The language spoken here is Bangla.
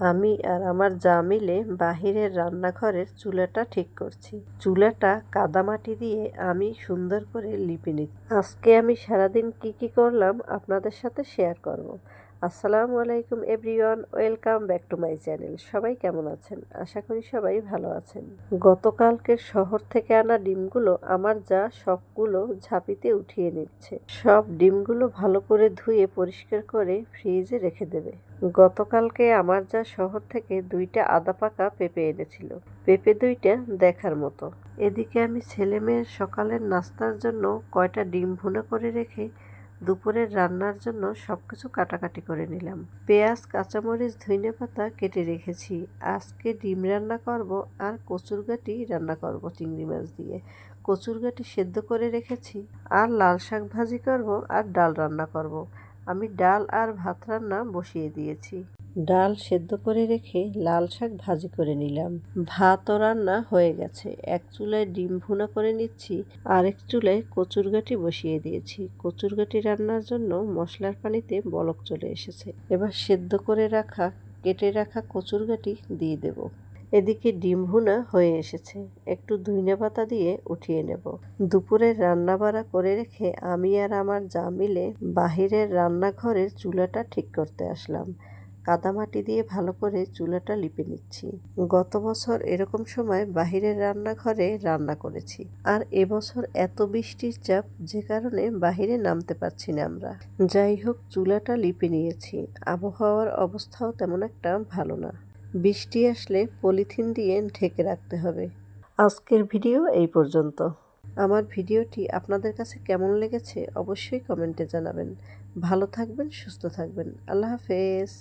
আমি আর আমার যা মিলে বাহিরের রান্নাঘরের চুলাটা ঠিক করছি চুলাটা কাদামাটি দিয়ে আমি সুন্দর করে লিপে নিচ্ছি আজকে আমি সারাদিন কি কি করলাম আপনাদের সাথে শেয়ার করব। আসসালামু আলাইকুম everyone, welcome back to my channel. সবাই কেমন আছেন? আশা করি সবাই ভালো আছেন। গতকালকে শহর থেকে আনা ডিমগুলো আমার যা সবগুলো ঝাঁপিতে উঠিয়ে নিচ্ছে। সব ডিমগুলো ভালো করে ধুয়ে পরিষ্কার করে ফ্রিজে রেখে দেবে। গতকালকে আমার যা শহর থেকে দুইটা আদা পাকা পেঁপে এনেছিল। পেঁপে দুইটা দেখার মতো। এদিকে আমি ছেলে মেয়ের সকালের নাস্তার জন্য কয়টা ডিম ভুনা করে রেখে দুপুরের রান্নার জন্য সব কিছু কাটাকাটি করে নিলাম। পেঁয়াজ, কাঁচামরিচ ধইনে পাতা কেটে রেখেছি। আজকে ডিম রান্না করব আর কচুরগাটি রান্না করব চিংড়ি মাছ দিয়ে। কচুর গাটি সেদ্ধ করে রেখেছি আর লাল শাক ভাজি করব আর ডাল রান্না করব। আমি ডাল আর ভাত রান্না বসিয়ে দিয়েছি। ডাল সেদ্ধ করে রেখে লাল শাক ভাজি করে নিলাম। ভাতও রান্না হয়ে গেছে। এক চুলায় ডিম ভুনা করে নিচ্ছি, আরেক চুলায় কচুরগাটি বসিয়ে দিয়েছি। কচুরগাটি রান্নার জন্য মশলার পানিতে বলক চলে এসেছে। এবার সেদ্ধ করে রাখা, কেটে রাখা কচুরগাটি দিয়ে দেব। এদিকে ডিম ভুনা হয়ে এসেছে। একটু ধুইনে পাতা দিয়ে উঠিয়ে নেব। দুপুরের রান্না বাড়া করে রেখে আমি আর আমার যা মিলে বাহিরের রান্নাঘরের চুলাটা ঠিক করতে আসলাম। কাদামাটি দিয়ে ভালো করে চুলাটা লিপে নিচ্ছি। গত বছর এরকম সময় বাহিরের রান্নাঘরে রান্না করেছি। আর এবছর এত বৃষ্টির চাপ, যে কারণে বাহিরে নামতে পারছি না আমরা। যাই হোক, চুলাটা লিপে নিয়েছি। আবহাওয়ার অবস্থাও তেমন একটা ভালো না। বৃষ্টি আসলে পলিথিন দিয়ে ঢেকে রাখতে হবে। আজকের ভিডিও এই পর্যন্ত। আমার ভিডিওটি আপনাদের কাছে কেমন লেগেছে অবশ্যই কমেন্টে জানাবেন। ভালো থাকবেন, সুস্থ থাকবেন। আল্লাহ হাফেজ।